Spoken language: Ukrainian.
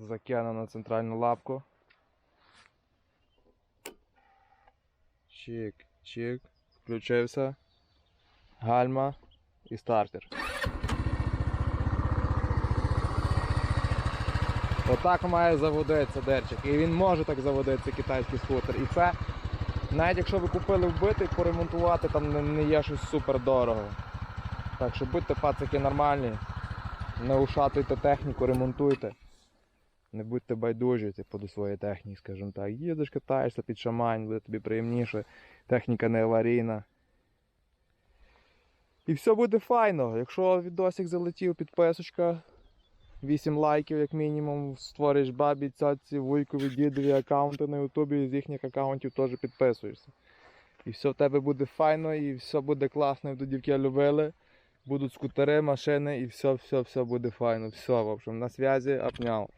Закину на центральну лапку. Чик, чик. Включився. Гальма і стартер. Отак має заводитися дерчик. І він може так заводитися китайський скутер. І це, навіть якщо ви купили вбитий, поремонтувати там не, не є щось супер дорого. Так що будьте пацики нормальні, не ушатуйте техніку, ремонтуйте. Не будьте байдужі типу, до своєї техніки, скажімо так. Їдеш, катаєшся під шамань, буде тобі приємніше, техніка не аварійна. І все буде файно. Якщо відосик залетів, підписочка, 8 лайків, як мінімум, створиш бабі, цяці, вуйкові, дідові аккаунти на Ютубі і з їхніх аккаунтів теж підписуєшся. І все в тебе буде файно, і все буде класно, і дівки любили. Будуть скутери, машини, і все, все, все буде файно. Все, в общем, на зв'язі, обняв.